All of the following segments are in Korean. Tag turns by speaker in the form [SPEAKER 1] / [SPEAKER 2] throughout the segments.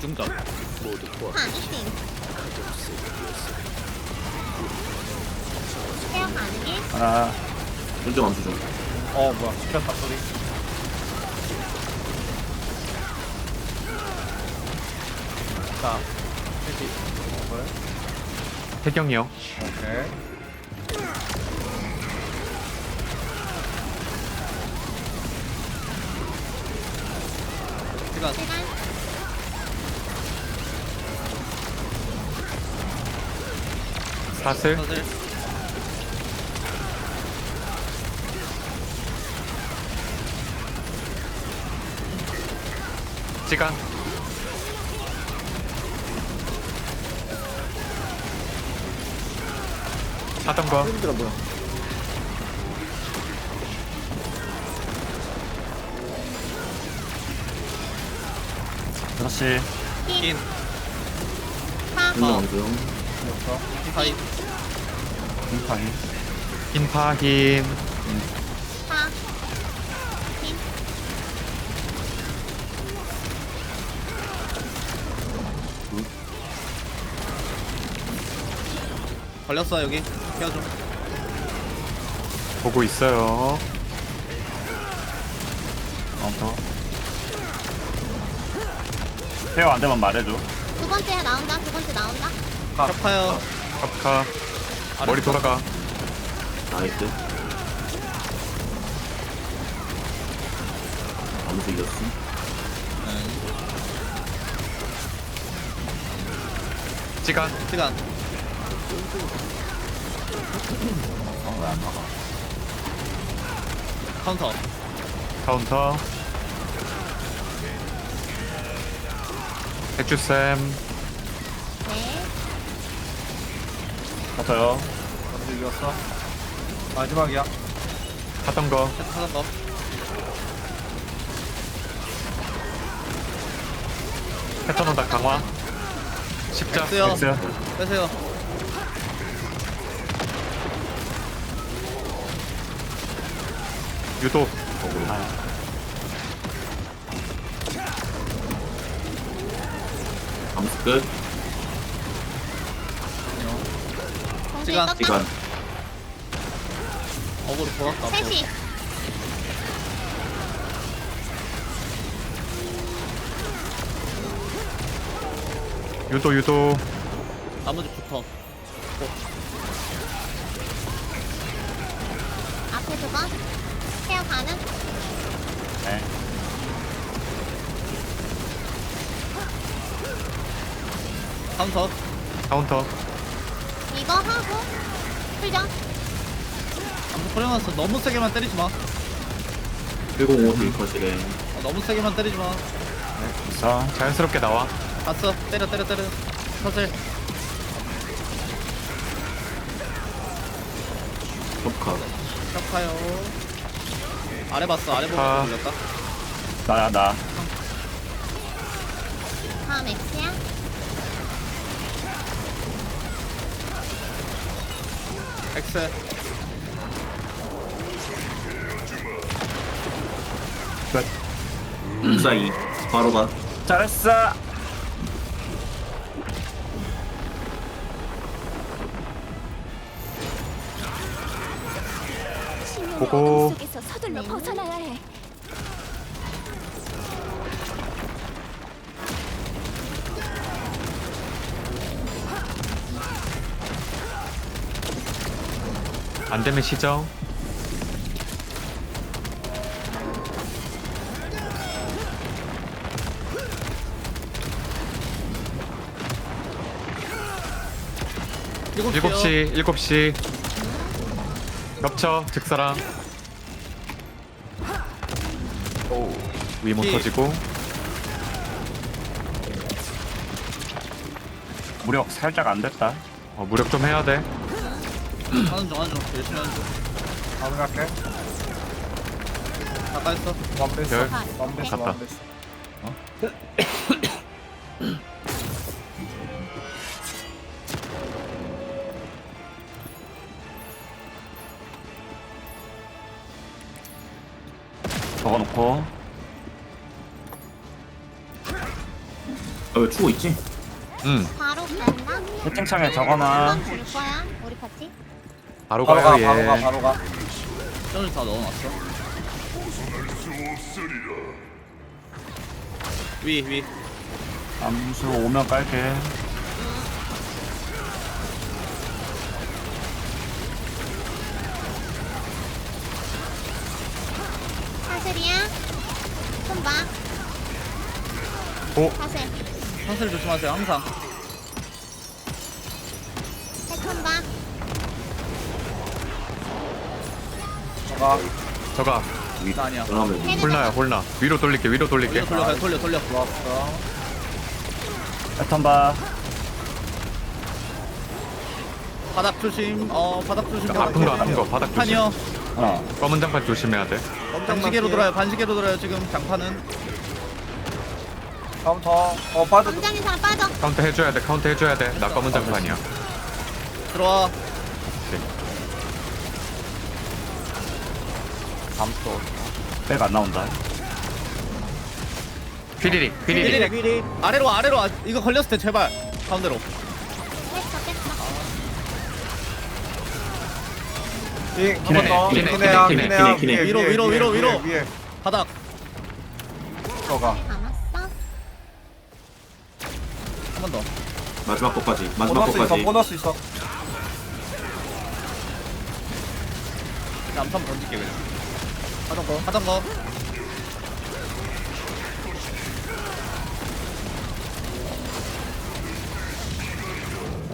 [SPEAKER 1] 중점.
[SPEAKER 2] 파미팅 케어 가능해?
[SPEAKER 3] 하나
[SPEAKER 4] 중점 암수 중.
[SPEAKER 3] 어 뭐야 시켰다 소리 자어 뭐야
[SPEAKER 5] 태경이요.
[SPEAKER 3] 오케이
[SPEAKER 1] 시간.
[SPEAKER 2] 시간
[SPEAKER 5] 사슬.
[SPEAKER 1] 사슬.
[SPEAKER 5] 시간. 하던 거.
[SPEAKER 4] 힘들어 뭐야?
[SPEAKER 3] 다시
[SPEAKER 1] 인.
[SPEAKER 2] 파
[SPEAKER 4] 중점 암 수 중.
[SPEAKER 3] 이었어
[SPEAKER 1] 사이.
[SPEAKER 3] 공파이
[SPEAKER 5] 인파힘.
[SPEAKER 2] 파 힘.
[SPEAKER 1] 걸렸어 여기. 케어줘.
[SPEAKER 5] 보고 있어요.
[SPEAKER 3] 어더 케어 안 되면 말해줘
[SPEAKER 2] 두 번째 나온다 두 번째 나온다
[SPEAKER 1] 격파요.
[SPEAKER 5] 카카. 머리 돌아가.
[SPEAKER 4] 나이스. 암수 이겼어.
[SPEAKER 5] 시간.
[SPEAKER 1] 시간.
[SPEAKER 3] 어왜안 나가
[SPEAKER 1] 카운터.
[SPEAKER 5] 카운터. 해주쌤.
[SPEAKER 3] 버텨요 먼저 이겼어 마지막이야
[SPEAKER 5] 하던 거.
[SPEAKER 1] 하는 거.
[SPEAKER 5] 패턴 오다 강화. 십자.
[SPEAKER 1] 됐어요.
[SPEAKER 5] 엑스.
[SPEAKER 1] 빼세요.
[SPEAKER 5] 유도.
[SPEAKER 4] 암수 끝.
[SPEAKER 2] 공중에
[SPEAKER 1] 시간,
[SPEAKER 2] 떴다
[SPEAKER 4] 시간.
[SPEAKER 1] 어그로. 앞으로.
[SPEAKER 2] 셋이
[SPEAKER 5] 유도 유도.
[SPEAKER 1] 나머지 붙어.
[SPEAKER 2] 앞에 두 번 케어 가능?
[SPEAKER 3] 네
[SPEAKER 1] 카운터.
[SPEAKER 5] 카운터.
[SPEAKER 2] 이거 하고 풀정
[SPEAKER 1] 아무튼 뿌려놨어. 너무 세게만 때리지 마.
[SPEAKER 4] 105 딜컷이래.
[SPEAKER 1] 어, 너무 세게만 때리지 마.
[SPEAKER 3] 있어
[SPEAKER 5] 자연스럽게 나와.
[SPEAKER 1] 봤어. 때려 때려 때려. 사슬.
[SPEAKER 4] 협카.
[SPEAKER 1] 격파요. 아래 봤어. 아래 보고
[SPEAKER 5] 아.
[SPEAKER 1] 돌렸다.
[SPEAKER 3] 나야 나
[SPEAKER 2] 다음 X야
[SPEAKER 1] X.
[SPEAKER 5] 끝.
[SPEAKER 4] 사이. 바로 가.
[SPEAKER 3] 잘했어
[SPEAKER 5] 보고.
[SPEAKER 6] 속에서 서둘러
[SPEAKER 2] 네.
[SPEAKER 6] 벗어나야 해.
[SPEAKER 5] 안 되면 시정.
[SPEAKER 1] 일곱
[SPEAKER 5] 일곱
[SPEAKER 1] 시요.
[SPEAKER 5] 시 일곱 시. 겹쳐 즉사랑.
[SPEAKER 3] 오
[SPEAKER 1] 시.
[SPEAKER 5] 터지고.
[SPEAKER 3] 무력 살짝 안 됐다
[SPEAKER 5] 어, 무력 좀 해야 돼.
[SPEAKER 1] 하는 중 하는 중. 열심히 하는 중.
[SPEAKER 3] 갈게
[SPEAKER 1] 가까이 있어.
[SPEAKER 3] 완패스
[SPEAKER 5] 열.
[SPEAKER 3] 완패스
[SPEAKER 5] 갔다.
[SPEAKER 3] 완패스 적어놓고
[SPEAKER 4] 왜 추고 있지?
[SPEAKER 5] 응
[SPEAKER 2] 바로 간다.
[SPEAKER 3] 채팅창에 적어놔
[SPEAKER 2] 한번 줄 거야. 우리 파티.
[SPEAKER 5] 바로
[SPEAKER 3] 바로 가
[SPEAKER 5] 가요
[SPEAKER 3] 바로 가
[SPEAKER 5] 얘
[SPEAKER 3] 바로 가
[SPEAKER 1] 쩔을 다 넣어놨어 위 위
[SPEAKER 3] 암수 오면 깔게
[SPEAKER 2] 사슬이야. 손 봐.
[SPEAKER 5] 오
[SPEAKER 2] 사슬.
[SPEAKER 1] 사슬 조심하세요 항상
[SPEAKER 2] 세컨 봐.
[SPEAKER 3] 저가
[SPEAKER 5] 저가
[SPEAKER 1] 나 아니야.
[SPEAKER 4] 그러면
[SPEAKER 5] 홀나야 홀나 위로 돌릴게 위로 돌릴게.
[SPEAKER 1] 돌려 돌려 돌려 돌려.
[SPEAKER 3] 좋았어. 패턴 봐.
[SPEAKER 1] 바닥 조심. 어 바닥 조심.
[SPEAKER 5] 아픈 거 아픈 거 바닥 조심.
[SPEAKER 1] 판이요.
[SPEAKER 3] 어
[SPEAKER 5] 검은 장판 조심해야 돼.
[SPEAKER 1] 반시계로 돌아요 반시계로 돌아요 지금 장판은.
[SPEAKER 3] 카운터. 어 빠져.
[SPEAKER 2] 감장인 사람 빠져.
[SPEAKER 5] 카운트 해줘야 돼 카운트 해줘야 돼나 검은 장판이야.
[SPEAKER 1] 들어와
[SPEAKER 3] 감도 백안 나온다.
[SPEAKER 5] 휘리릭 휘리릭
[SPEAKER 1] 휘리릭 아래로 아래로. 아, 이거 걸렸을 때 제발. 가운데로.
[SPEAKER 2] 뺐어 뺐어.
[SPEAKER 3] 기네
[SPEAKER 1] 더.
[SPEAKER 5] 기네,
[SPEAKER 3] 기네야
[SPEAKER 5] 기네,
[SPEAKER 3] 기네야
[SPEAKER 4] 기네, 기네.
[SPEAKER 1] 위로, 위로, 위로, 위로.
[SPEAKER 3] 위에
[SPEAKER 1] 바닥.
[SPEAKER 3] 저가.
[SPEAKER 2] 남았어.
[SPEAKER 1] 한 번 더.
[SPEAKER 4] 마지막 거까지 마지막
[SPEAKER 3] 보너스 있어
[SPEAKER 4] 거까지.
[SPEAKER 3] 보너스 있어.
[SPEAKER 1] 남산 던질게 그냥 하던 거 하던 거.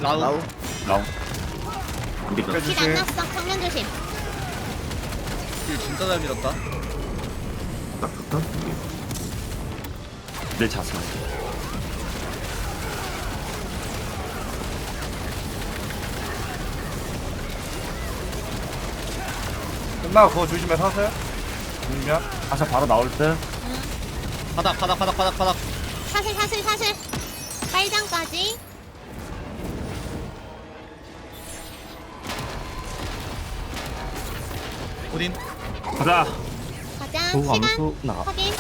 [SPEAKER 1] 라우.
[SPEAKER 3] 라우.
[SPEAKER 4] 우리가
[SPEAKER 2] 길안 났어. 정면 조심.
[SPEAKER 1] 길 진짜 잘 밀었다.
[SPEAKER 4] 딱 붙어
[SPEAKER 3] 내 자세. 끝나고 그거 조심해 사세요 밀면 사세 바로 나올 때
[SPEAKER 1] 바닥 바닥 바닥 바닥 바닥
[SPEAKER 2] 사슬 사슬 사슬. 빨장까지.
[SPEAKER 1] 우린
[SPEAKER 3] 가자
[SPEAKER 2] 가자.
[SPEAKER 3] 오,
[SPEAKER 2] 시간. 확인.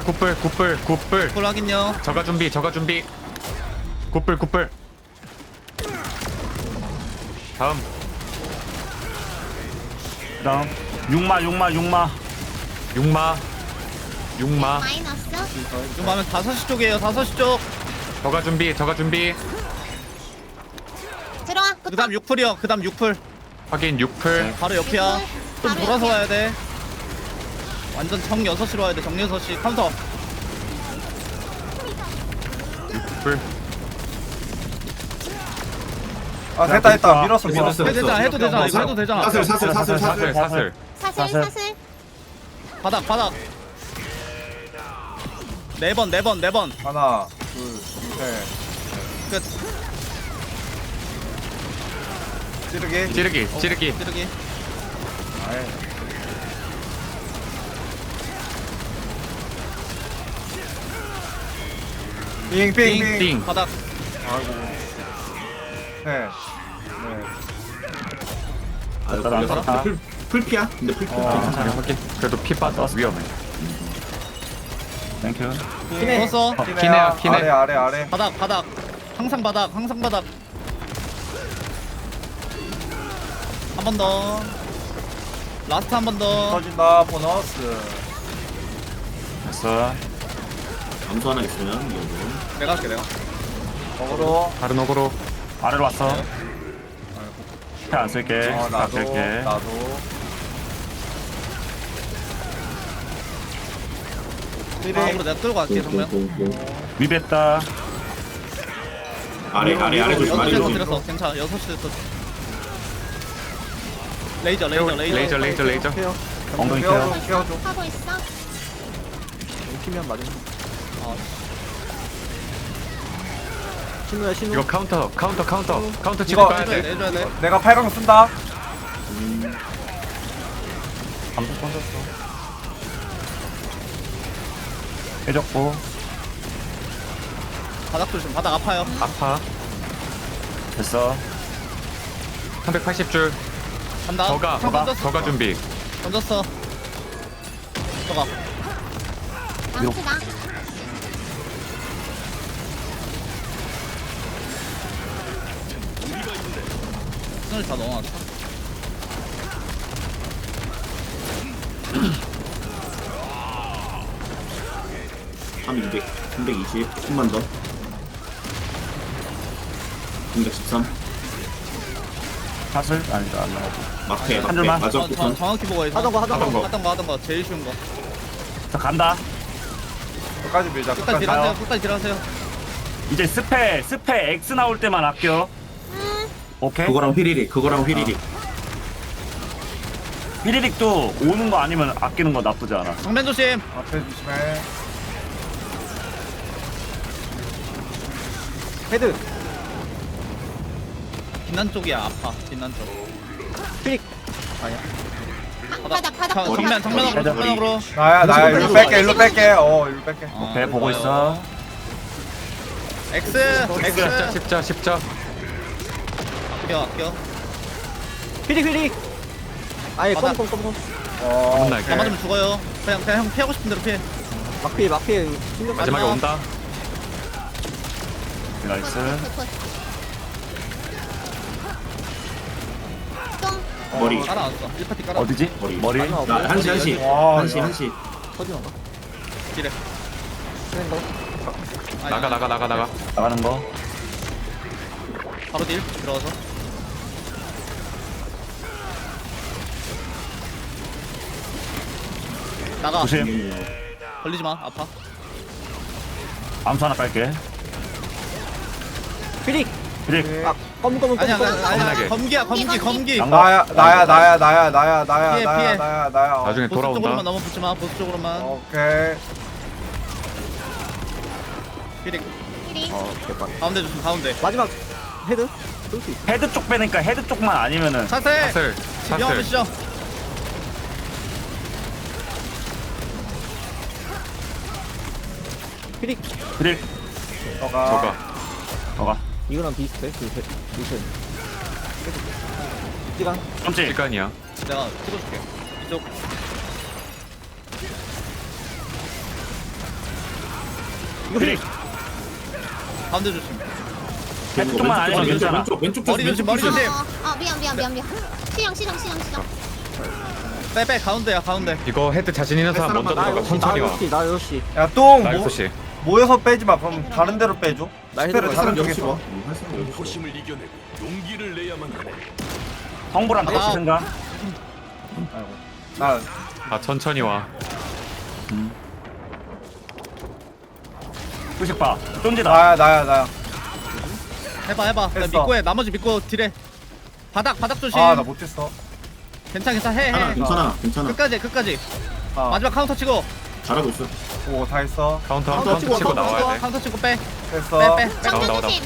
[SPEAKER 5] 굿불 굿불 굿불 굿불.
[SPEAKER 1] 볼 확인요.
[SPEAKER 5] 저가 준비 저가 준비. 굿불 굿불. 다음.
[SPEAKER 3] 그다음. 육마 육마 육마.
[SPEAKER 5] 육마 육마.
[SPEAKER 2] 마이너스.
[SPEAKER 1] 지금 하면 5시 쪽이에요 5시 쪽.
[SPEAKER 5] 저가 준비 저가 준비.
[SPEAKER 2] 들어와.
[SPEAKER 1] 그
[SPEAKER 2] 붙어.
[SPEAKER 1] 다음 6풀이요 그 다음 6풀.
[SPEAKER 5] 확인 6풀.
[SPEAKER 1] 바로 옆이야. 좀 돌아서. 와야 돼 완전 정연서씨로 와야 돼. 정연서씨. 카운터.
[SPEAKER 5] 불.
[SPEAKER 3] 아 됐다 됐다. 밀었어 밀었어.
[SPEAKER 1] 해도 되잖아. 해도 되잖아. 이거 해도 되잖아
[SPEAKER 4] 사슬 사슬 사슬
[SPEAKER 5] 사슬.
[SPEAKER 4] 사슬
[SPEAKER 5] 사슬.
[SPEAKER 2] 사슬.
[SPEAKER 1] 바닥 바닥. 네번네번네번.
[SPEAKER 3] 네 네 하나 둘셋.
[SPEAKER 1] 끝.
[SPEAKER 3] 찌르기.
[SPEAKER 5] 찌르기 어, 찌르기.
[SPEAKER 1] 찌르기.
[SPEAKER 3] 아이 빙빙빙
[SPEAKER 5] 띵
[SPEAKER 1] 바닥.
[SPEAKER 3] 아이고. 네. 네.
[SPEAKER 4] 아
[SPEAKER 3] 됐다.
[SPEAKER 4] 풀 풀피야? 근데 풀피
[SPEAKER 3] 어.
[SPEAKER 5] 괜찮아 확인 그래도 피 빠져 위험해.
[SPEAKER 3] 땡큐
[SPEAKER 1] 넣었어
[SPEAKER 5] 어, 키네야 키네
[SPEAKER 3] 아래 아래 아래.
[SPEAKER 1] 바닥 바닥. 항상 바닥 항상 바닥. 한 번 더. 라스트 한 번더.
[SPEAKER 3] 터진다 보너스. 됐어
[SPEAKER 4] 암수 하나 있으면 이 정도는.
[SPEAKER 1] 내가 할게 내가.
[SPEAKER 3] 먹으러
[SPEAKER 5] 다른 어그로.
[SPEAKER 3] 아래로 왔어. 안 쓸게.
[SPEAKER 1] 아,
[SPEAKER 3] 나
[SPEAKER 1] 네.
[SPEAKER 3] 어, 나도
[SPEAKER 1] 네.
[SPEAKER 3] 쓸게.
[SPEAKER 1] 나도. 다음으로 내가 끌고 갈게 정면.
[SPEAKER 3] 위bes다
[SPEAKER 4] 아래 아래 아래 조심 아래
[SPEAKER 1] 6시에서
[SPEAKER 4] 조심
[SPEAKER 1] 들었어. 괜찮아. 6시에서 레이저 레이저 레이저.
[SPEAKER 5] 레이저 레이저 레이저.
[SPEAKER 3] 엉덩이
[SPEAKER 1] 어,
[SPEAKER 3] 케어.
[SPEAKER 2] 케어줘. 하고 있어.
[SPEAKER 5] 이거 카운터 카운터 카운터. 카운터 치고
[SPEAKER 3] 이거
[SPEAKER 5] 가야
[SPEAKER 1] 해줘야 돼.
[SPEAKER 5] 돼
[SPEAKER 1] 해줘야 돼.
[SPEAKER 3] 내가 8강 쓴다. 방금 꺼졌어. 해줬고.
[SPEAKER 1] 바닥 조심 바닥 아파요.
[SPEAKER 5] 아파.
[SPEAKER 3] 됐어.
[SPEAKER 5] 380줄.
[SPEAKER 1] 간다.
[SPEAKER 5] 저가
[SPEAKER 1] 형
[SPEAKER 5] 저가
[SPEAKER 1] 던졌어.
[SPEAKER 5] 저가 준비.
[SPEAKER 1] 던졌어. 저가.
[SPEAKER 2] 암수다.
[SPEAKER 1] 손을 다 넣어놨어
[SPEAKER 4] 한 200, 320, 조금만 더. 313,
[SPEAKER 3] 사슬? 아니다 안 나오고
[SPEAKER 4] 막패,
[SPEAKER 1] 한
[SPEAKER 4] 막패,
[SPEAKER 3] 줄만.
[SPEAKER 4] 마지막
[SPEAKER 1] 어, 정. 정확히 보고 해서
[SPEAKER 6] 하던 거, 하던
[SPEAKER 5] 거.
[SPEAKER 1] 하던 거 하던 거. 제일 쉬운 거.
[SPEAKER 3] 자 간다. 끝까지 밀자
[SPEAKER 1] 끝까지 딜하세요 끝까지 딜하세요.
[SPEAKER 3] 이제 스페 스페 X 나올 때만 아껴
[SPEAKER 2] 음,
[SPEAKER 3] 오케이.
[SPEAKER 4] 그거랑 휘리릭, 그거랑 휘리릭.
[SPEAKER 3] 휘리릭도 오는 거 아니면 아끼는 거 나쁘지 않아.
[SPEAKER 1] 정면 조심.
[SPEAKER 3] 앞에 조심해.
[SPEAKER 6] 헤드.
[SPEAKER 1] 빛난 쪽이야 아파. 빛난 쪽.
[SPEAKER 6] 피릭.
[SPEAKER 2] 바닥, 바닥,
[SPEAKER 1] 정- 정면
[SPEAKER 2] 바닥.
[SPEAKER 1] 정면으로
[SPEAKER 3] 바닥.
[SPEAKER 1] 정면으로.
[SPEAKER 3] 나야
[SPEAKER 6] 나야,
[SPEAKER 3] 일로 뺄게 일로 뺄게. 어 일로 뺄게.
[SPEAKER 1] 어,
[SPEAKER 3] 오케이 보고. 있어.
[SPEAKER 1] X
[SPEAKER 5] 십자
[SPEAKER 1] X.
[SPEAKER 5] 십자 십자
[SPEAKER 1] 아껴 아껴
[SPEAKER 6] 피릭 피릭 아예
[SPEAKER 1] 바닥.
[SPEAKER 6] 껌껌껌껌
[SPEAKER 3] 어
[SPEAKER 5] 혼날게.
[SPEAKER 1] 다 맞으면 죽어요. 그냥 그냥 형 피하고 싶은 대로 피해.
[SPEAKER 6] 막피해 막피해 신경
[SPEAKER 5] 마지막에
[SPEAKER 1] 마지막.
[SPEAKER 5] 온다.
[SPEAKER 3] 나이스.
[SPEAKER 4] 머리,
[SPEAKER 1] 깔아놨어 1파티 깔아.
[SPEAKER 3] 어디지?
[SPEAKER 4] 머리.
[SPEAKER 3] 머리.
[SPEAKER 4] 나 한시, 한시,
[SPEAKER 3] 와,
[SPEAKER 4] 한시,
[SPEAKER 3] 야.
[SPEAKER 4] 한시.
[SPEAKER 6] 터지는 거
[SPEAKER 1] 딜해.
[SPEAKER 6] 쓰는 거
[SPEAKER 1] 아니,
[SPEAKER 5] 나가 나가 나가 나가.
[SPEAKER 3] 나가는 거?
[SPEAKER 1] 바로 딜. 들어가서 나가.
[SPEAKER 3] 조심.
[SPEAKER 1] 걸리지 마 아파.
[SPEAKER 3] 암수 하나 깔게.
[SPEAKER 6] 피릭
[SPEAKER 3] 휘리릭
[SPEAKER 6] 아 껌껌껌
[SPEAKER 1] 아니야 아니야 아니야.
[SPEAKER 5] 겁나게.
[SPEAKER 1] 검기야 검기 검기.
[SPEAKER 3] 난-
[SPEAKER 7] 나야 나야 나야 나야 나야 나야
[SPEAKER 1] 피해,
[SPEAKER 7] 나야
[SPEAKER 1] 피해.
[SPEAKER 7] 나야 나야. 어.
[SPEAKER 5] 나중에
[SPEAKER 1] 보스 쪽으로만
[SPEAKER 5] 돌아온다
[SPEAKER 1] 너무 붙지 마. 보스 쪽으로만.
[SPEAKER 7] 오케이.
[SPEAKER 1] 피릭
[SPEAKER 2] 피릭.
[SPEAKER 6] 어 개빡
[SPEAKER 1] 가운데 조심 가운데.
[SPEAKER 6] 마지막 헤드? 쏠수 있어.
[SPEAKER 3] 헤드 쪽 빼니까 헤드 쪽만 아니면은.
[SPEAKER 1] 사슬!
[SPEAKER 5] 사슬. 사슬.
[SPEAKER 1] 보시죠
[SPEAKER 6] 피릭.
[SPEAKER 7] 너가.
[SPEAKER 5] 저가.
[SPEAKER 3] 너가.
[SPEAKER 6] 이거랑 비슷해 그 세- 루션 시간?
[SPEAKER 3] 점찍
[SPEAKER 5] 시간이야.
[SPEAKER 1] 내가 찍어줄게. 이쪽.
[SPEAKER 3] 휘리릭.
[SPEAKER 1] 가운데 조심.
[SPEAKER 3] 헤드 쪽만 아니면
[SPEAKER 4] 왼쪽,
[SPEAKER 3] 괜찮아
[SPEAKER 4] 왼쪽, 왼쪽
[SPEAKER 1] 머리 조심, 머리
[SPEAKER 2] 어,
[SPEAKER 1] 조심.
[SPEAKER 2] 어, 미안, 미안, 미안, 미안. 시정, 시정, 시정, 시정.
[SPEAKER 1] 빼빼 가운데야 가운데.
[SPEAKER 5] 이거 헤드 자신 있는 사람 먼저
[SPEAKER 6] 나
[SPEAKER 5] 들어가.
[SPEAKER 6] 6시 나
[SPEAKER 5] 천천히 와.
[SPEAKER 6] 6시 나 6시.
[SPEAKER 7] 야똥!
[SPEAKER 5] 나
[SPEAKER 7] 모,
[SPEAKER 5] 6시
[SPEAKER 7] 모여서 빼지 마. 그럼 다른 데로 빼줘.
[SPEAKER 6] 나갈
[SPEAKER 7] 다른
[SPEAKER 4] 여기
[SPEAKER 7] 쪽에서.
[SPEAKER 4] 와. 응, 할 사람 여기 있어.
[SPEAKER 8] 호심을 이겨내고 용기를 내야만 하네.
[SPEAKER 3] 성불한
[SPEAKER 1] 아.
[SPEAKER 3] 같이 생각
[SPEAKER 7] 나
[SPEAKER 5] 아. 천천히 와.
[SPEAKER 3] 후식 봐 쫀지다.
[SPEAKER 7] 나야 나야 나야
[SPEAKER 1] 해봐 해봐. 나
[SPEAKER 7] 했어.
[SPEAKER 1] 믿고 해. 나머지 믿고 딜해. 바닥 바닥 조심.
[SPEAKER 7] 아 나 못했어.
[SPEAKER 1] 괜찮아 괜찮아. 해해.
[SPEAKER 4] 괜찮아, 괜찮아, 괜찮아.
[SPEAKER 1] 끝까지 해, 끝까지.
[SPEAKER 7] 아,
[SPEAKER 1] 마지막 카운터 치고
[SPEAKER 4] 잘하고 있어.
[SPEAKER 7] 오 다 했어
[SPEAKER 5] 카운터
[SPEAKER 6] 카운터
[SPEAKER 5] 카운터
[SPEAKER 6] 치고,
[SPEAKER 5] 치고
[SPEAKER 6] 카운터
[SPEAKER 5] 나와야 돼
[SPEAKER 1] 카운터 치고 빼
[SPEAKER 7] 됐어
[SPEAKER 1] 빼, 빼.
[SPEAKER 5] 나와, 나와.
[SPEAKER 2] 조심.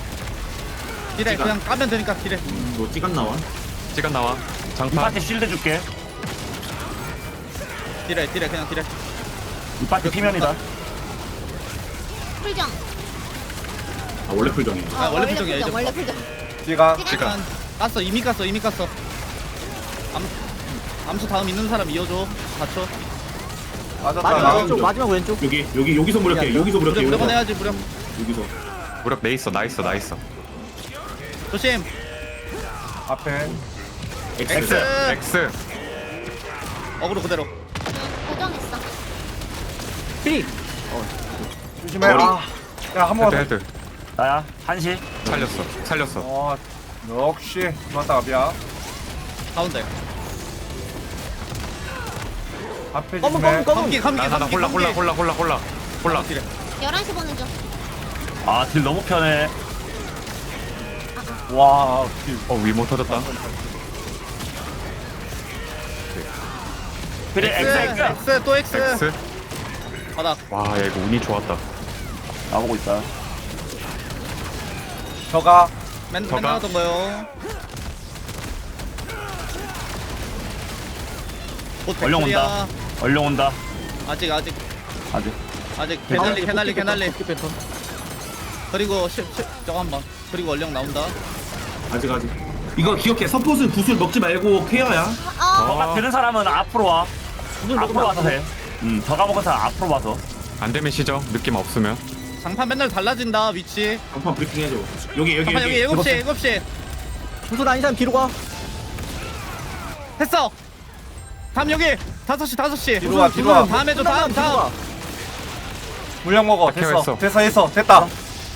[SPEAKER 1] 딜해 그냥 까면 되니까 딜해
[SPEAKER 4] 음, 뭐 찌간 나와.
[SPEAKER 5] 시간 나와
[SPEAKER 3] 이
[SPEAKER 5] 장판
[SPEAKER 3] 파티 실드 줄게
[SPEAKER 1] 딜해 딜해 그냥 딜해
[SPEAKER 3] 이 파티 피면이다
[SPEAKER 2] 풀정.
[SPEAKER 4] 아, 원래 풀정이야.
[SPEAKER 2] 어,
[SPEAKER 1] 아, 원래 풀정이야,
[SPEAKER 2] 풀정,
[SPEAKER 1] 이제.
[SPEAKER 2] 원래 풀정.
[SPEAKER 7] 지가
[SPEAKER 1] 시간 깠어 이미 깠어 이미 깠어 암, 암수 다음 있는 사람 이어줘 4초
[SPEAKER 7] 맞았다.
[SPEAKER 6] 마지막
[SPEAKER 7] 나
[SPEAKER 6] 왼쪽 마지막 왼쪽.
[SPEAKER 4] 여기, 여기, 여기서 무력해. 여기서 무력해.
[SPEAKER 1] 무력
[SPEAKER 4] 여기서.
[SPEAKER 1] 해야지 무력.
[SPEAKER 4] 여기서.
[SPEAKER 5] 무력 내 있어 나 있어 나 있어.
[SPEAKER 1] 조심.
[SPEAKER 7] 앞에.
[SPEAKER 4] X.
[SPEAKER 1] X.
[SPEAKER 5] X.
[SPEAKER 1] 어그로 그대로.
[SPEAKER 2] 응, 고정했어.
[SPEAKER 6] 피릭
[SPEAKER 7] 조심해.
[SPEAKER 4] 머리.
[SPEAKER 7] 아, 야한
[SPEAKER 5] 헤드
[SPEAKER 7] 번
[SPEAKER 5] 헤드.
[SPEAKER 3] 나야 한시.
[SPEAKER 5] 살렸어 살렸어.
[SPEAKER 7] 어 역시. 좋았다 비야.
[SPEAKER 1] 가운데
[SPEAKER 7] 앞에
[SPEAKER 6] 검은 검은 검은.
[SPEAKER 1] 검기
[SPEAKER 5] 나나 나 홀라. 홀라 홀라 홀라 홀라 홀라.
[SPEAKER 1] 딜해?
[SPEAKER 2] 11시 보는 중.
[SPEAKER 3] 아 딜 너무 편해.
[SPEAKER 5] 와어 위모 터졌다.
[SPEAKER 3] 휘리릭 X X.
[SPEAKER 1] X 또 X.
[SPEAKER 5] X.
[SPEAKER 1] 바닥
[SPEAKER 5] 와야 이거 운이 좋았다.
[SPEAKER 3] 나보고 있다.
[SPEAKER 7] 저가.
[SPEAKER 1] 맨,
[SPEAKER 5] 저가.
[SPEAKER 1] 맨날 하던 거요 곧
[SPEAKER 3] 얼령
[SPEAKER 1] 백설이야.
[SPEAKER 3] 온다 얼령 온다.
[SPEAKER 1] 아직 아직.
[SPEAKER 3] 아직.
[SPEAKER 1] 아직 개날리 개날리 개날리.
[SPEAKER 6] 패턴.
[SPEAKER 1] 그리고 10, 10 저거 한번 그리고 원령 나온다.
[SPEAKER 4] 아직 아직. 이거 기억해. 서폿은 구슬 먹지 말고 케어야.
[SPEAKER 2] 어.
[SPEAKER 3] 뭔가 드는 사람은 앞으로 와. 앞으로 와서 돼. 음, 저가 먹은 사람 앞으로 와서.
[SPEAKER 5] 안 되면 시정. 느낌 없으면.
[SPEAKER 1] 장판 맨날 달라진다 위치.
[SPEAKER 4] 한판 브리핑 해줘. 여기 여기
[SPEAKER 1] 여기.
[SPEAKER 4] 여기
[SPEAKER 1] 7시 7시.
[SPEAKER 6] 구슬 아닌 사람 뒤로 가.
[SPEAKER 1] 했어 다음 여기 5시 5시
[SPEAKER 7] 뒤로 와, 뒤로 와.
[SPEAKER 1] 다음 해줘 다음 다음
[SPEAKER 7] 물량 먹어
[SPEAKER 5] 다
[SPEAKER 7] 됐어. 됐어 됐어 됐다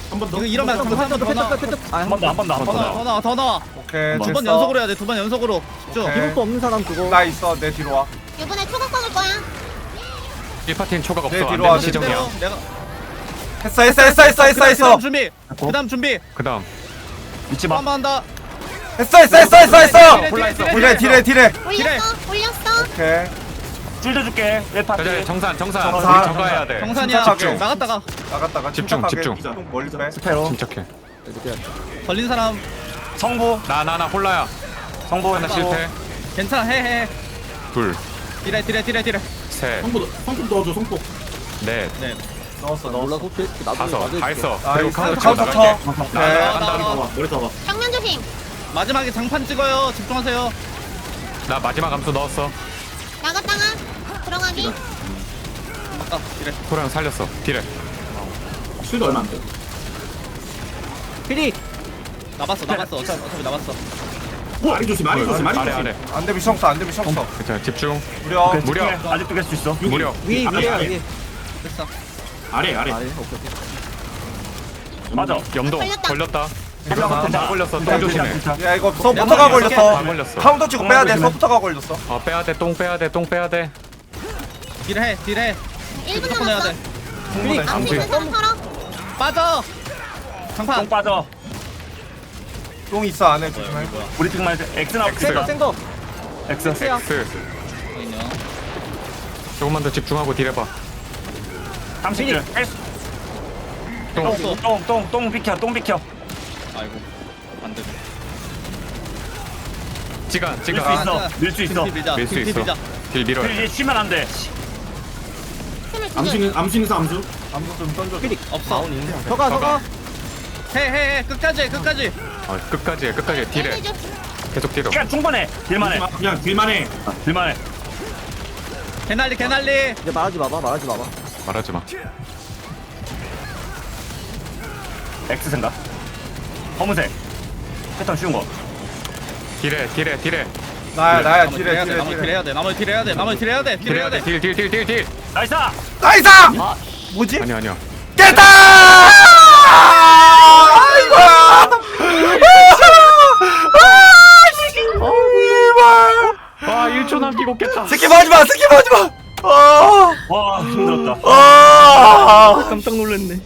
[SPEAKER 4] 한번 더
[SPEAKER 1] 이거 이러면
[SPEAKER 6] 패턴,
[SPEAKER 1] 더 나와
[SPEAKER 6] 패턴, 패턴. 아,
[SPEAKER 3] 한번더한 번 더 한
[SPEAKER 1] 더
[SPEAKER 3] 번
[SPEAKER 1] 나와 더
[SPEAKER 3] 더
[SPEAKER 1] 나와 더 나와
[SPEAKER 7] 오케이
[SPEAKER 1] 두
[SPEAKER 7] 됐어
[SPEAKER 1] 번 연속으로 해야 돼 두 번 연속으로 집중
[SPEAKER 7] 오케이.
[SPEAKER 6] 기록도 없는 사람 그거.
[SPEAKER 7] 나 있어 내 뒤로 와
[SPEAKER 2] 이번에 초각 먹을 거야.
[SPEAKER 5] 1파티는 초각 없어.
[SPEAKER 7] 네,
[SPEAKER 5] 안
[SPEAKER 7] 뒤로
[SPEAKER 5] 되면
[SPEAKER 7] 와,
[SPEAKER 5] 시정이야.
[SPEAKER 1] 그대로 내가
[SPEAKER 7] 했어 했어 했어 했어 했어
[SPEAKER 1] 그다음
[SPEAKER 7] 했어
[SPEAKER 1] 준비 그다음 준비
[SPEAKER 5] 그 다음.
[SPEAKER 3] 잊지
[SPEAKER 1] 또마한번 한다
[SPEAKER 7] 했어 했어 했어 했어 했어.
[SPEAKER 1] 딜해, 딜해, 딜해,
[SPEAKER 7] 딜해 딜해. 딜해
[SPEAKER 2] 올렸어. 올렸어.
[SPEAKER 7] 오케이.
[SPEAKER 3] 줄여줄게. 1파티
[SPEAKER 5] 자자 정산 정산.
[SPEAKER 7] 정산.
[SPEAKER 5] 우리 정가해야 돼.
[SPEAKER 1] 정산이야.
[SPEAKER 7] 침착하게.
[SPEAKER 1] 나갔다가.
[SPEAKER 7] 나갔다가.
[SPEAKER 5] 집중,
[SPEAKER 7] 침착하게.
[SPEAKER 5] 집중.
[SPEAKER 7] 좀 멀리 빼.
[SPEAKER 3] 스페로.
[SPEAKER 5] 침착해.
[SPEAKER 1] 걸린 사람.
[SPEAKER 3] 성부.
[SPEAKER 5] 나 나 나 홀라야.
[SPEAKER 3] 성부.
[SPEAKER 5] 하나 실패.
[SPEAKER 1] 괜찮아 해해.
[SPEAKER 5] 둘,
[SPEAKER 1] 딜해 딜해 딜해 딜해.
[SPEAKER 5] 셋,
[SPEAKER 4] 성폭 성폭 넣어줘 성폭
[SPEAKER 5] 넷,
[SPEAKER 1] 네.
[SPEAKER 7] 넣었어
[SPEAKER 6] 몰라
[SPEAKER 7] 넣었어
[SPEAKER 5] 다섯. 다
[SPEAKER 6] 게.
[SPEAKER 5] 했어.
[SPEAKER 7] 아
[SPEAKER 5] 그리고
[SPEAKER 7] 이
[SPEAKER 5] 카운터
[SPEAKER 7] 쳐. 오케이
[SPEAKER 1] 나와,
[SPEAKER 4] 머리 봐봐
[SPEAKER 2] 정면 조심.
[SPEAKER 1] 마지막에 장판 찍어요 집중하세요
[SPEAKER 5] 나 마지막 암수 넣었어.
[SPEAKER 2] 나갔다가 들어가기.
[SPEAKER 1] 아 딜해
[SPEAKER 5] 토랑 살렸어. 딜해.
[SPEAKER 4] 쉴드 얼마 안 돼
[SPEAKER 6] 피리.
[SPEAKER 1] 나봤어 나봤어 어차피, 어차피 나봤어
[SPEAKER 4] 많이 조심 많이 조심 많이
[SPEAKER 5] 아래
[SPEAKER 4] 조심
[SPEAKER 5] 아래.
[SPEAKER 7] 안되면 숑서 안되면 숑서
[SPEAKER 5] 괜찮아. 집중.
[SPEAKER 7] 무려
[SPEAKER 3] 오케이,
[SPEAKER 5] 무려.
[SPEAKER 3] 집중해. 아직도 깰수 있어
[SPEAKER 5] 무려.
[SPEAKER 6] 위
[SPEAKER 4] 아래,
[SPEAKER 6] 위야
[SPEAKER 4] 아래.
[SPEAKER 6] 위.
[SPEAKER 1] 됐어
[SPEAKER 4] 아래 아래
[SPEAKER 6] 아래 오케이 오케이.
[SPEAKER 3] 맞아
[SPEAKER 5] 염동
[SPEAKER 2] 걸렸다.
[SPEAKER 5] 걸렸다. 다 걸렸어. 똥 조심해.
[SPEAKER 7] 야 이거 서부터가
[SPEAKER 5] 다다
[SPEAKER 7] 걸렸어
[SPEAKER 5] 걸렸어.
[SPEAKER 7] 카운터 치고 빼야 돼
[SPEAKER 3] 조심해.
[SPEAKER 7] 서부터가 걸렸어
[SPEAKER 5] 어 빼야 돼. 똥 빼야 돼. 똥 빼야 돼.
[SPEAKER 1] 딜해 딜해
[SPEAKER 2] 1분
[SPEAKER 1] 무조건 해야
[SPEAKER 2] 남았어.
[SPEAKER 1] 돼.
[SPEAKER 2] 있는 사람 털어.
[SPEAKER 1] 빠져
[SPEAKER 3] 똥
[SPEAKER 1] 장판
[SPEAKER 3] 빠져
[SPEAKER 7] 똥 있어 안에 조심해
[SPEAKER 3] 우리 팀만 나올게
[SPEAKER 6] 센터 센터.
[SPEAKER 3] X
[SPEAKER 5] X.
[SPEAKER 1] 있냐
[SPEAKER 5] 조금만 더 집중하고 딜해봐.
[SPEAKER 3] 30줄
[SPEAKER 5] 똥.
[SPEAKER 3] 똥 똥똥똥 비켜 똥 비켜
[SPEAKER 1] 아이고
[SPEAKER 5] 지간
[SPEAKER 3] 밀 수
[SPEAKER 5] 지간.
[SPEAKER 3] 있어 밀 수 있어
[SPEAKER 1] 딜 빌자 밀수딜
[SPEAKER 5] 있어.
[SPEAKER 1] 빌자
[SPEAKER 5] 딜 밀어.
[SPEAKER 3] 이제 쉬면 안돼
[SPEAKER 2] 숨을 죽여.
[SPEAKER 4] 암수는 암수는 암수
[SPEAKER 7] 암수 좀 던져
[SPEAKER 1] 없어
[SPEAKER 6] 저가 저가.
[SPEAKER 1] 해해해 끝까지 해, 끝까지
[SPEAKER 5] 어, 끝까지 해. 끝까지 해. 딜해. 계속 딜어.
[SPEAKER 3] 시간 충분해 딜만 해
[SPEAKER 4] 그냥 딜만해
[SPEAKER 3] 딜만 해
[SPEAKER 1] 개난리 개난리
[SPEAKER 6] 이제 말하지 마봐 말하지 마봐.
[SPEAKER 5] 말하지 마.
[SPEAKER 3] X 생각 검은색 패턴 쉬운 거
[SPEAKER 5] 딜해. 딜해. 딜해.
[SPEAKER 7] 나야 나야
[SPEAKER 1] 나머지
[SPEAKER 7] 딜해
[SPEAKER 1] 딜해야 돼
[SPEAKER 7] 딜해
[SPEAKER 1] 나머지
[SPEAKER 7] 딜해
[SPEAKER 1] 딜해야 돼 나머지 딜해야 돼 나머지 딜해야 돼
[SPEAKER 5] 딜해야 돼. 돼딜딜딜딜 딜.
[SPEAKER 3] 나이스
[SPEAKER 7] 나이스 뭐지?
[SPEAKER 5] 아니야 아니야.
[SPEAKER 7] 깼다 아이고
[SPEAKER 5] 와 1초 남기고 깼다.
[SPEAKER 7] 스킵 하지마 스킵 하지마 아,
[SPEAKER 3] 와 힘들었다
[SPEAKER 7] 아,
[SPEAKER 6] 깜짝 놀랐네.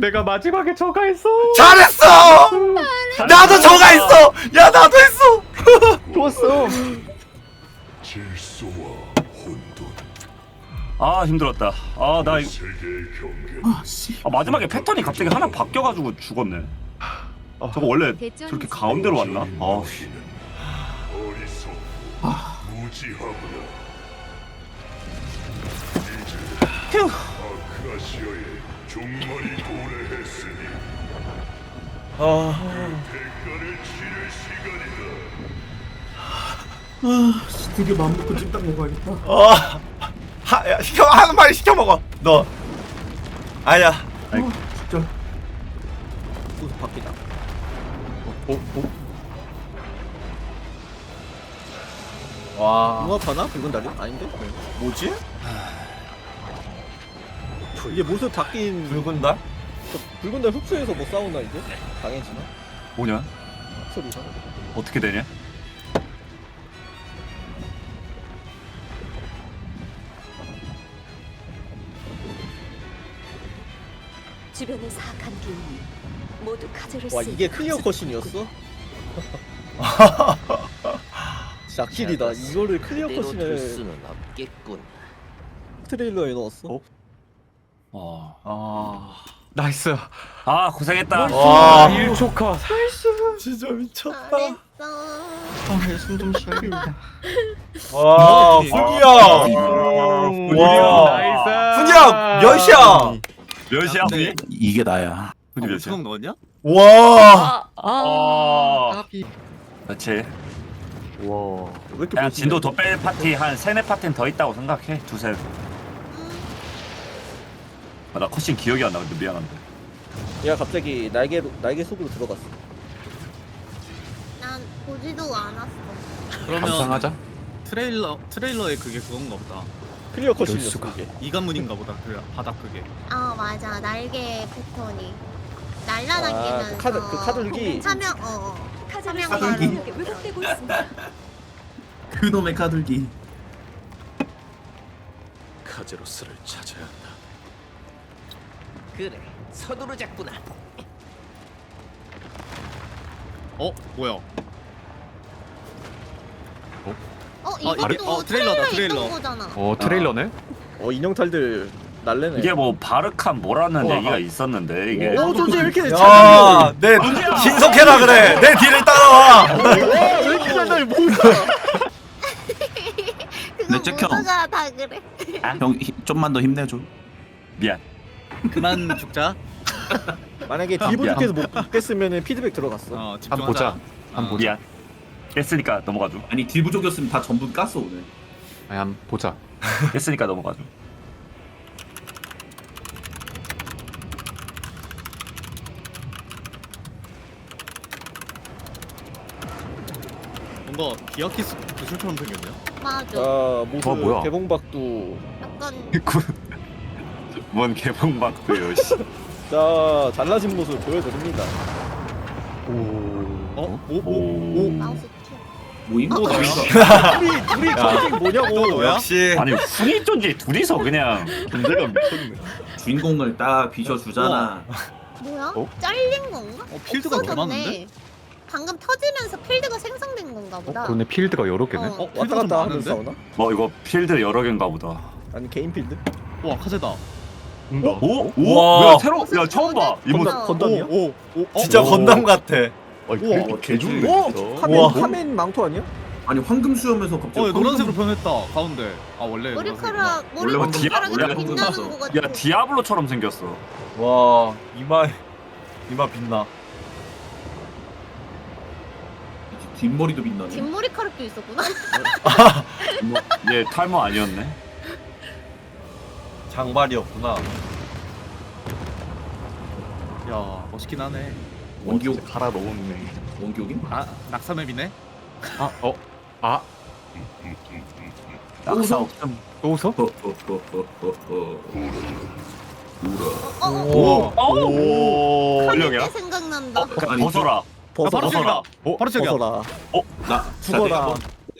[SPEAKER 5] 내가 마지막에 저가했어.
[SPEAKER 7] 잘했어! 나도 저가 있어! 야 나도 했어!
[SPEAKER 6] 좋았어.
[SPEAKER 8] 질소와 혼돈.
[SPEAKER 3] 아 힘들었다. 아나 이-
[SPEAKER 8] 세계의 경계.
[SPEAKER 3] 아, 마지막에 패턴이 갑자기 하나 바뀌어가지고 죽었네. 저거 원래 저렇게 가운데로 왔나? 아. 씨.
[SPEAKER 8] 어리석고 무지하구나.
[SPEAKER 3] 휴.
[SPEAKER 8] 종말이
[SPEAKER 7] 아,
[SPEAKER 4] 드디어 마음 먹고 찜닭 먹어야겠다
[SPEAKER 7] 어, 하, 야, 시켜 하는 말이 시켜 먹어 너 아야
[SPEAKER 3] 아이,
[SPEAKER 4] 진짜
[SPEAKER 6] 구슬 바뀌다.
[SPEAKER 7] 와
[SPEAKER 6] 융합하나 붉은 다리? 아닌데?
[SPEAKER 7] 뭐지?
[SPEAKER 6] 이게 모습 바뀐
[SPEAKER 7] 붉은 달?
[SPEAKER 6] 저 붉은 달 흡수해서 못 싸우나 이제? 당해지나?
[SPEAKER 3] 뭐냐
[SPEAKER 6] 소리 이상.
[SPEAKER 3] 어떻게 되냐
[SPEAKER 9] 주변의 사악한 기운이 모두 카즈를 와쓰
[SPEAKER 6] 이게 클리어 컷신이었어? 진짜 킬이다. 이거를 클리어 컷신을
[SPEAKER 9] 없겠군.
[SPEAKER 6] 트레일러에 넣었어.
[SPEAKER 7] 아
[SPEAKER 5] 나이스.
[SPEAKER 3] 아 고생했다
[SPEAKER 7] 와
[SPEAKER 5] 1초 컷.
[SPEAKER 7] 진짜 미쳤다
[SPEAKER 2] 잘했어.
[SPEAKER 7] 와 훈이야 와
[SPEAKER 5] 나이스.
[SPEAKER 7] 훈이야 몇 시야
[SPEAKER 3] 몇이야
[SPEAKER 1] 네.
[SPEAKER 3] 우리?
[SPEAKER 10] 이게 나야.
[SPEAKER 1] 어,
[SPEAKER 3] 몇이야?
[SPEAKER 1] 주먹 넣었냐?
[SPEAKER 7] 와
[SPEAKER 3] 어. 그렇지.
[SPEAKER 6] 왜 이렇게
[SPEAKER 3] 그냥
[SPEAKER 6] 멋지냐?
[SPEAKER 3] 진도 더 뺄 파티 한 세네 파티는 더 있다고 생각해. 두세. 아, 나 컷신 기억이 안 나. 근데 미안한데.
[SPEAKER 6] 얘가 갑자기 날개 날개 속으로 들어갔어.
[SPEAKER 2] 난 보지도 않았어.
[SPEAKER 1] 그러면
[SPEAKER 5] 감상하자.
[SPEAKER 1] 트레일러 트레일러에 그게 그건가 보다.
[SPEAKER 6] 클리어 컷이었어
[SPEAKER 5] 수가.
[SPEAKER 6] 이게.
[SPEAKER 1] 이간문인가 보다. 그 바닥 그게.
[SPEAKER 2] 아 맞아 날개 패턴이 날라다니면서
[SPEAKER 6] 아, 그 카드- 그 카둘기.
[SPEAKER 2] 사명 어. 어.
[SPEAKER 9] 카드를
[SPEAKER 2] 사명
[SPEAKER 9] 왜곡되고 있습니다.
[SPEAKER 4] 그놈의 카둘기
[SPEAKER 10] 카제로스를 찾아야 한다.
[SPEAKER 9] 그래, 서두르자꾸나.
[SPEAKER 1] 어 뭐야?
[SPEAKER 2] 어 이것도
[SPEAKER 1] 이게- 어, 트레일러다,
[SPEAKER 2] 트레일러. 거잖아.
[SPEAKER 5] 어 트레일러네.
[SPEAKER 6] 어 인형탈들 날래네.
[SPEAKER 3] 이게 뭐 바르칸 뭐라는
[SPEAKER 6] 우와.
[SPEAKER 3] 얘기가 있었는데 이게.
[SPEAKER 6] 오 존재 왜 이렇게
[SPEAKER 7] 야, 내 신속해라 그래. 내 뒤를 따라와.
[SPEAKER 6] 왜 이렇게 뭐야?
[SPEAKER 2] 그거
[SPEAKER 10] 네, 잭형.
[SPEAKER 2] 모두가 다 그래.
[SPEAKER 10] 형 힘- 좀만 더 힘내줘.
[SPEAKER 3] 미안.
[SPEAKER 1] 그만 죽자.
[SPEAKER 6] 만약에
[SPEAKER 3] 야.
[SPEAKER 6] 딜보드께서 못 깼으면 피드백 들어갔어.
[SPEAKER 5] 어한
[SPEAKER 1] 집중하자.
[SPEAKER 5] 보자. 한
[SPEAKER 1] 어.
[SPEAKER 5] 보자.
[SPEAKER 3] 미안. 깼으니까 넘어가줘.
[SPEAKER 4] 아니 딜 부족이었으면 다 전부 깠어 오늘
[SPEAKER 5] 아니, 한 보자.
[SPEAKER 3] 깼으니까 넘어가줘.
[SPEAKER 1] 뭔가 기아키스 구슬처럼 생겼네요.
[SPEAKER 2] 맞아.
[SPEAKER 6] 아 모습
[SPEAKER 5] 어, 뭐야?
[SPEAKER 6] 개봉박두.
[SPEAKER 2] 약간
[SPEAKER 3] 뭔 개봉박도요. 씨.
[SPEAKER 6] 자 잘라진 모습 보여드립니다.
[SPEAKER 1] 어? 오? 오?
[SPEAKER 3] 오.
[SPEAKER 2] 마우스 튀어.
[SPEAKER 4] 모임?
[SPEAKER 1] 또
[SPEAKER 4] 어,
[SPEAKER 1] 너야?
[SPEAKER 6] 둘이 둘이 전쟁 뭐냐고.
[SPEAKER 7] 역시
[SPEAKER 3] 아니 훈이 존재 둘이서 그냥 존재감 미쳤네.
[SPEAKER 4] 주인공을 딱 비춰주잖아
[SPEAKER 2] 뭐야?
[SPEAKER 5] 어?
[SPEAKER 2] 잘린 건가?
[SPEAKER 1] 어, 필드가 더
[SPEAKER 2] 없어졌네.
[SPEAKER 1] 많은데?
[SPEAKER 2] 방금 터지면서 필드가 생성된 건가
[SPEAKER 5] 어
[SPEAKER 2] 보다.
[SPEAKER 5] 그러네 필드가 여러 개네.
[SPEAKER 2] 어.
[SPEAKER 1] 어?
[SPEAKER 6] 왔다
[SPEAKER 1] 필드가 좀
[SPEAKER 6] 갔다 하면서
[SPEAKER 1] 많은데?
[SPEAKER 6] 싸우나?
[SPEAKER 3] 뭐 이거 필드 여러 개인가 보다.
[SPEAKER 6] 아니 개인 필드?
[SPEAKER 1] 와 카제다.
[SPEAKER 3] 오? 오?
[SPEAKER 7] 우와.
[SPEAKER 3] 뭐야 새로? 야 처음 봐. 이 모습.
[SPEAKER 6] 건담 건담이야?
[SPEAKER 1] 오? 오? 어?
[SPEAKER 7] 진짜 건담 같아.
[SPEAKER 1] 우와.
[SPEAKER 4] 개죽네
[SPEAKER 6] 오 카멘
[SPEAKER 7] 우와.
[SPEAKER 6] 카멘 망토 아니야?
[SPEAKER 4] 아니 황금 수염에서 갑자기
[SPEAKER 1] 어얘 노란색으로
[SPEAKER 4] 황금-
[SPEAKER 1] 변했다 가운데. 아 원래
[SPEAKER 2] 머리카락
[SPEAKER 3] 원래 뭐 디아-
[SPEAKER 2] 머리카락이
[SPEAKER 3] 원래
[SPEAKER 2] 좀
[SPEAKER 4] 황금
[SPEAKER 2] 빛나는. 거 같아.
[SPEAKER 3] 야 디아블로처럼 생겼어.
[SPEAKER 7] 와 이마 이마 빛나.
[SPEAKER 4] 뒷머리도 빛나네
[SPEAKER 2] 뒷머리카락도 있었구나.
[SPEAKER 3] 얘 탈모 아니었네.
[SPEAKER 7] 장발이었구나.
[SPEAKER 1] 야 멋있긴 하네.
[SPEAKER 4] 원기옥
[SPEAKER 5] 갈아 넣었네.
[SPEAKER 4] 원기옥임?
[SPEAKER 1] 아 낙사맵이네.
[SPEAKER 5] 아 어. 아
[SPEAKER 3] 낙사 없음.
[SPEAKER 5] 또 웃어?
[SPEAKER 4] 허허허허허허
[SPEAKER 2] 어, 어,
[SPEAKER 7] 오.
[SPEAKER 3] 오. 훌륭이야.
[SPEAKER 2] 때 생각난다.
[SPEAKER 4] 아니,
[SPEAKER 3] 벗어라.
[SPEAKER 6] 벗어라.
[SPEAKER 1] 바로 시작이다.
[SPEAKER 5] 어?
[SPEAKER 1] 바로 시작이야.
[SPEAKER 6] 벗어라.
[SPEAKER 4] 나
[SPEAKER 6] 죽어라.
[SPEAKER 4] 자, 내가